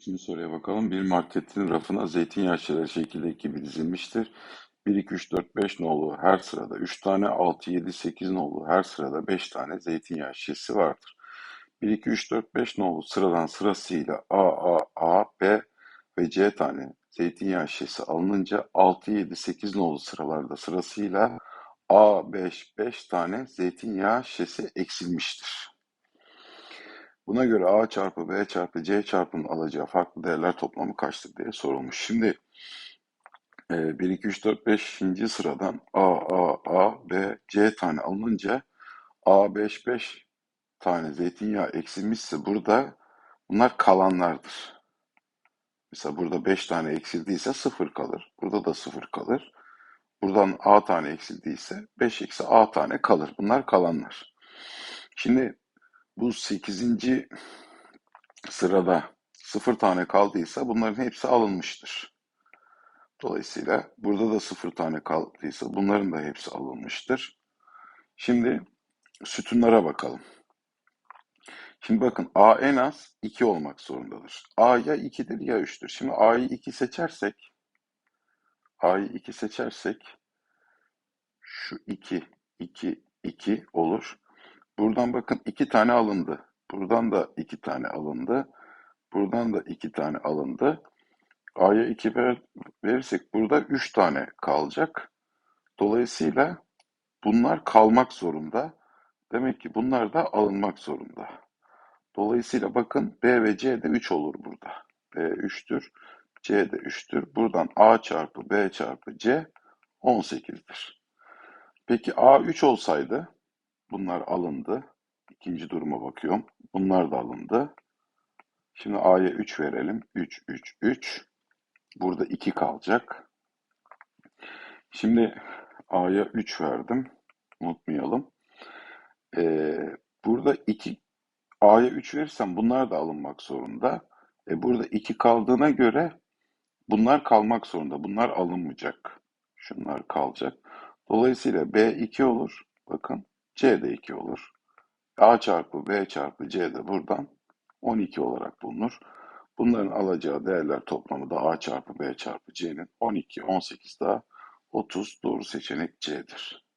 İkinci soruya bakalım. Bir marketin rafına zeytinyağı şişeleri şekilde gibi dizilmiştir. 1, 2, 3, 4, 5 nolu her sırada 3 tane, 6, 7, 8 nolu her sırada 5 tane zeytinyağı şişesi vardır. 1, 2, 3, 4, 5 nolu sıradan sırasıyla A, A, A, B ve C tane zeytinyağı şişesi alınınca 6, 7, 8 nolu sıralarda sırasıyla A, 5, 5 tane zeytinyağı şişesi eksilmiştir. Buna göre A çarpı B çarpı C çarpının alacağı farklı değerler toplamı kaçtır diye sorulmuş. Şimdi e, 1, 2, 3, 4, 5. sıradan A, A, A, B, C tane alınınca A, 5, 5 tane zeytinyağı eksilmişse burada bunlar kalanlardır. Mesela burada 5 tane eksildiyse 0 kalır. Burada da 0 kalır. Buradan A tane eksildiyse 5 eksi A tane kalır. Bunlar kalanlar. Şimdi bu 8. sırada 0 tane kaldıysa bunların hepsi alınmıştır. Dolayısıyla burada da 0 tane kaldıysa bunların da hepsi alınmıştır. Şimdi sütunlara bakalım. Şimdi bakın A en az 2 olmak zorundadır. A ya 2'dir ya 3'tür. Şimdi A'yı 2 seçersek A'yı 2 seçersek şu 2, 2, 2 olur. Buradan bakın 2 tane alındı. Buradan da 2 tane alındı. Buradan da 2 tane alındı. A'ya 2 ver, verirsek burada 3 tane kalacak. Dolayısıyla bunlar kalmak zorunda. Demek ki bunlar da alınmak zorunda. Dolayısıyla bakın B ve C de 3 olur burada. B 3'tür, C de 3'tür. Buradan A çarpı B çarpı C 18'dir. Peki A 3 olsaydı bunlar alındı. İkinci duruma bakıyorum. Bunlar da alındı. Şimdi A'ya 3 verelim. 3, 3, 3. Burada 2 kalacak. Şimdi A'ya 3 verdim. Unutmayalım. Ee, burada 2 A'ya 3 verirsem bunlar da alınmak zorunda. E burada 2 kaldığına göre bunlar kalmak zorunda. Bunlar alınmayacak. Şunlar kalacak. Dolayısıyla B 2 olur. Bakın C de 2 olur. A çarpı B çarpı C de buradan 12 olarak bulunur. Bunların alacağı değerler toplamı da A çarpı B çarpı C'nin 12, 18 daha 30 doğru seçenek C'dir.